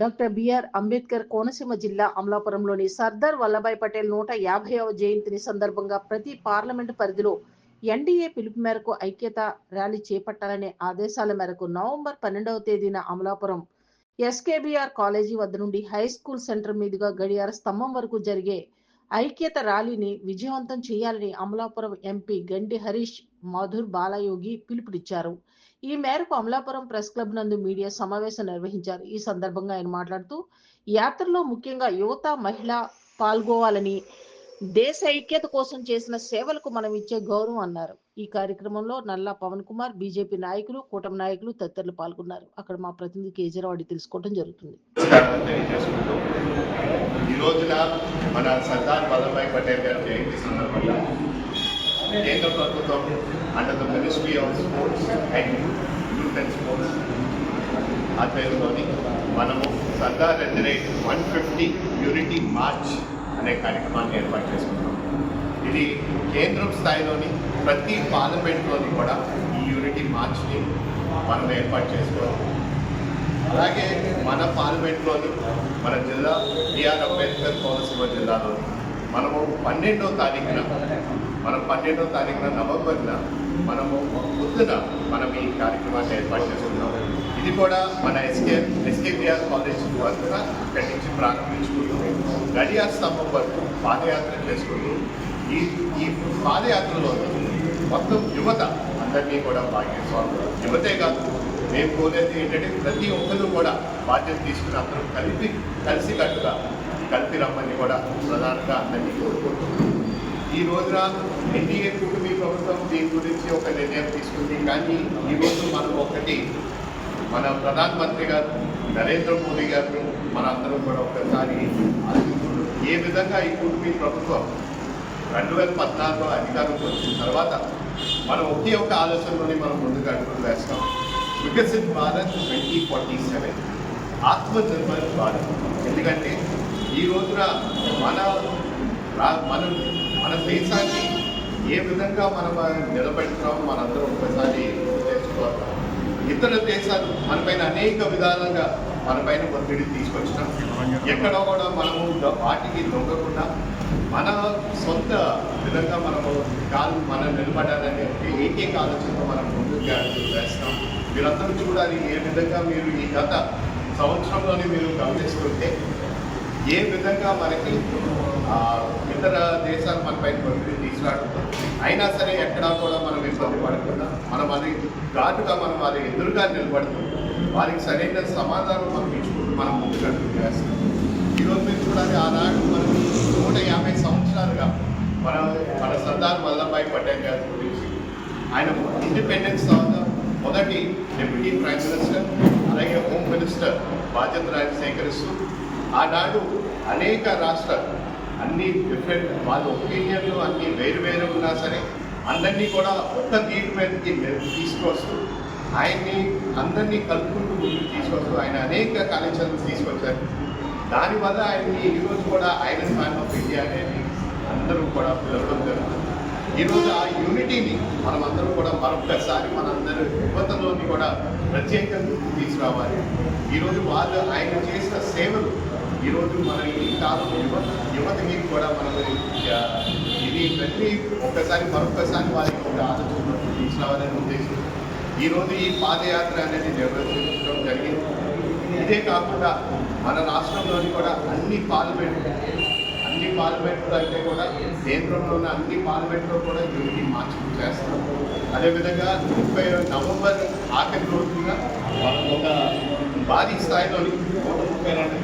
Doctor BR Ambedkar Konaseema జిల్లా అమలాపురంలోని సర్దార్ వల్లభాయ్ పటేల్ నూట యాభైవ జయంతిని సందర్భంగా ప్రతి పార్లమెంటు పరిధిలో ఎన్డీఏ పిలుపు మేరకు ఐక్యత ర్యాలీ చేపట్టాలనే ఆదేశాల మేరకు నవంబర్ పన్నెండవ తేదీన అమలాపురం ఎస్కేబిఆర్ కాలేజీ వద్ద నుండి హై స్కూల్ సెంటర్ మీదుగా గడియార స్తంభం వరకు జరిగే ఐక్యత ర్యాలీని విజయవంతం చేయాలని అమలాపురం ఎంపీ గండి హరీష్ మధుర్ బాలయోగి పిలుపునిచ్చారు. ఈ మేరకు అమలాపురం ప్రెస్ క్లబ్ నందు మీడియా సమావేశం నిర్వహించారు. ఈ సందర్భంగా ఆయన మాట్లాడుతూ యాత్రలో ముఖ్యంగా యువత మహిళ పాల్గొవాలని దేశ ఐక్యత కోసం చేసిన సేవలకు మనం ఇచ్చే గౌరవం అన్నారు. ఈ కార్యక్రమంలో నల్లా పవన్ కుమార్ బీజేపీ నాయకులు కూటమి నాయకులు తదితరులు పాల్గొన్నారు. అక్కడ మా ప్రతినిధి కేజీరావు తెలుసుకోవడం జరుగుతుంది. ఈ రోజున మన సర్దార్ వల్లభాయ్ పటేల్ గారి జయంతి సందర్భంగా కేంద్ర ప్రభుత్వం under the ministry of sports and youth and sports ఆధ్వర్యంలోని మనము Sardar at one fifty unity march అనే కార్యక్రమాన్ని ఏర్పాటు చేసుకున్నాం. ఇది కేంద్రం స్థాయిలోని ప్రతి పార్లమెంట్లోని కూడా ఈ యూనిటీ మార్చ్ని మనం ఏర్పాటు చేసుకోవాలి. అలాగే మన పార్లమెంట్లోని మన జిల్లా బిఆర్ అంబేద్కర్ కోనసీమ జిల్లాలోని మనము పన్నెండో తారీఖున మనం పన్నెండో తారీఖున నవంబర్న మనము ముందున మనం ఈ కార్యక్రమాన్ని ఏర్పాటు చేసుకున్నాం ఇది కూడా మన ఎస్కే ఎస్కేబిఆర్ కాలేజ్ వద్ద ఇక్కడి నుంచి ప్రారంభించుకుంటూ గడియార్ స్తంభం వరకు పాదయాత్ర చేసుకుంటూ ఈ ఈ పాదయాత్రలో మొత్తం యువత అందరినీ కూడా భాగ్యస్వాములు యువతే కాదు మేము కోరేది ఏంటంటే ప్రతి ఒక్కరు కూడా బాధ్యత తీసుకుని అందరూ కలిపి కలిసికట్టుగా కలిపి రమ్మని కూడా ప్రధానంగా అందరినీ కోరుకుంటున్నాం. ఈ రోజున ఎన్డీఏ కూటమి ప్రభుత్వం దీని గురించి ఒక నిర్ణయం తీసుకుంది. కానీ ఈ రోజు మనం ఒకటి మన ప్రధానమంత్రి గారు నరేంద్ర మోదీ గారు మనందరం కూడా ఒకసారి ఏ విధంగా ఈ కూటమి ప్రభుత్వం రెండు వేల పద్నాలుగులో అధికారంలోకి వచ్చిన తర్వాత మనం ఒకే ఒక ఆలోచనలోనే మనం ముందుకు అడుగులు వేస్తాం. Viksit Bharat twenty forty seven Atmanirbhar Bharat. ఎందుకంటే ఈ రోజున మన మన మన దేశాన్ని ఏ విధంగా మనం నిలబెడుతున్నామో మనందరం ఒకసారి తెలుసుకోవాలి. ఇతర దేశాలు మనపైన అనేక విధాలుగా మనపైన ఒత్తిడి తీసుకొచ్చినాం. ఎక్కడ కూడా మనము వాటికి దొంగకుండా మన సొంత విధంగా మనము కాలు మనం నిలబడాలని ఏకైక ఆలోచనతో మనం ముందుకు అడుగులు వేస్తాం మీరందరూ చూడాలి ఏ విధంగా మీరు ఈ గత సంవత్సరంలోనే మీరు గమనిస్తుంటే ఏ విధంగా మనకి ఇతర దేశాలు మనపై పైన అయినా సరే ఎక్కడా కూడా మనం ఇబ్బంది పడకుండా మనం అది ఘాటుగా మనం వారి ఎదురుగా నిలబడుతూ. వారికి సరైన సమాధానం మనం ఇచ్చుకుంటూ మనం ముందుకు చేస్తాం. ఈరోజు మీరు చూడాలి ఆనాడు మనం నూట యాభై సంవత్సరాలుగా మన మన సర్దార్ వల్లభాయ్ పటేల్ గారి గురించి. ఆయన ఇండిపెండెన్స్ తర్వాత మొదటి డిప్యూటీ ప్రైమ్ మినిస్టర్ అలాగే హోమ్ మినిస్టర్ బాధ్యతలు ఆయన సేకరిస్తూ ఆనాడు అనేక రాష్ట్రాలు అన్ని డిఫరెంట్ వాళ్ళ ఒపీనియన్లు అన్ని వేరు వేరు ఉన్నా సరే అందరినీ కూడా ఒక్క తీర్పు మీదకి తీసుకొస్తూ ఆయన్ని అందరినీ కలుపుకుంటూ ముందుకు తీసుకొస్తూ ఆయన అనేక కార్యాచరణలు తీసుకొచ్చారు. దానివల్ల ఆయన్ని ఈరోజు కూడా ఐరన్ మ్యాన్ ఆఫ్ ఇండియా అనేది అందరూ కూడా పిలవడం జరుగుతుంది. ఈరోజు ఆ యూనిటీని మనం అందరూ కూడా మరొకసారి మనందరూ యువతలోని కూడా ప్రత్యేకంగా గుర్తు తీసుకురావాలి ఈరోజు వాళ్ళు ఆయన చేసిన సేవలు ఈరోజు మన ఈ కాలం యువత యువతకి కూడా మనం ఇది ప్రతి ఒక్కసారి మరొకసారి వారికి ఒక ఆలోచన తీసుకురావాలని ఉద్దేశం. ఈరోజు ఈ పాదయాత్ర అనేది నిర్వహించడం జరిగింది. ఇదే కాకుండా మన రాష్ట్రంలోని కూడా అన్ని పార్లమెంట్ అన్ని పార్లమెంట్లు అంటే కూడా కేంద్రంలో ఉన్న అన్ని పార్లమెంట్లో కూడా దీనికి మార్చి చేస్తాం. అదేవిధంగా ముప్పై నవంబర్ ఆఖరి రోజున ఒక భారీ స్థాయిలో నూట ముప్పై రెండు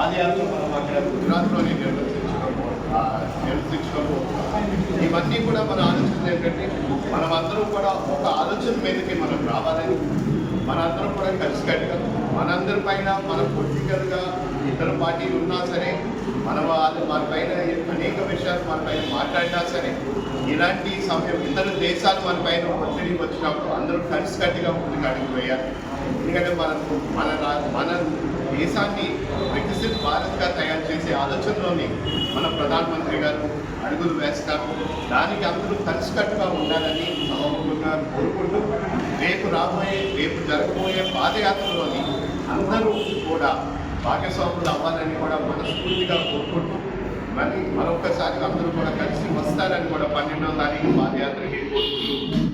కిలోమీటర్లు మనం అక్కడ గుజరాత్లోనే నిర్వర్తించడం ఇవన్నీ కూడా మన ఆలోచన ఏంటంటే మనం అందరం కూడా ఒక ఆలోచన మీదకి మనం రావాలని మనందరం కూడా కలిసికట్టుగా మనందరి పైన మన పొలిటికల్గా ఇతర పార్టీలు ఉన్నా సరే మన వాళ్ళు మన పైన అనేక విషయాలు మన పైన మాట్లాడినా సరే ఇలాంటి సమయం ఇతర దేశాలు మన పైన ఒత్తిడి వచ్చినప్పుడు అందరూ కలిసికట్టుగా ముందుకు అడిగిపోయారు ఎందుకంటే మన మన మన దేశాన్ని వికసిత్ భారత్గా తయారు చేసే ఆలోచనలోని మన ప్రధానమంత్రి గారు అడుగులు వేస్తారు. దానికి అందరూ కలిసికట్టుగా ఉండాలని సభగా కోరుకుంటూ రేపు రాబోయే రేపు జరగబోయే పాదయాత్రలోని అందరూ కూడా భాగస్వాములు అవ్వాలని కూడా మనస్ఫూర్తిగా కోరుకుంటూ మరి మరొకసారి అందరూ కూడా కలిసి వస్తారని కూడా పన్నెండో తారీఖు పాదయాత్రకి కోరుకుంటూ